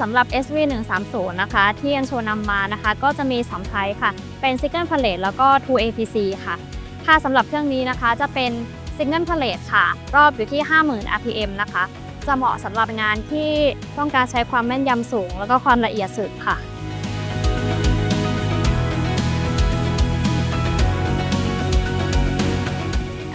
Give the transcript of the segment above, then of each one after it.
สำหรับ SV 1 3 0 นะคะ ที่อันโชนำมานะคะ ก็จะมี2ไทป์ค่ะ เป็น Single p a l e t e แล้วก็2 APC ค่ะ ค่าสำหรับเครื่องนี้นะคะจะเป็น Single Palette ค่ะ รอบอยู่ที่ 50,000 RPM นะคะ จะเหมาะสำหรับงานที่ต้องการใช้ความแม่นยำสูง แล้วก็ความละเอียดสุดค่ะ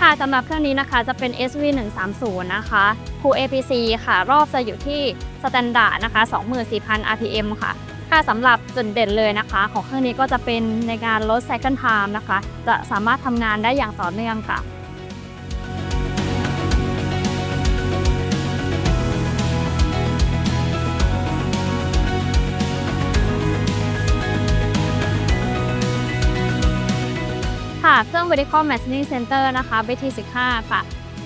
ค่ะสำหรับเครื่องนี้นะคะจะเป็น SV 1 3 0 นะคะ Full APC ค่ะ รอบจะอยู่ที่สแตนดาร์ดนะคะ 24,000 RPM ค่ะ ค่าสำหรับจุดเด่นเลยนะคะ ของเครื่องนี้ก็จะเป็นในการลด Cycle Time นะคะ จะสามารถทำงานได้อย่างต่อเนื่องค่ะ ค่ะเครื่อง Vertical Machining Center นะคะ BT15 ค่ะ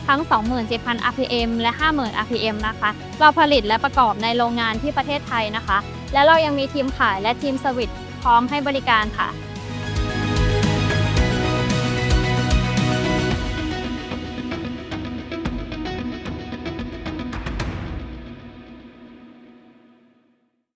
ทั้ง 27,000 RPM และ 50,000 RPM นะคะ เราผลิตและประกอบในโรงงานที่ประเทศไทยนะคะ และเรายังมีทีมขายและทีมสวิตพร้อมให้บริการค่ะ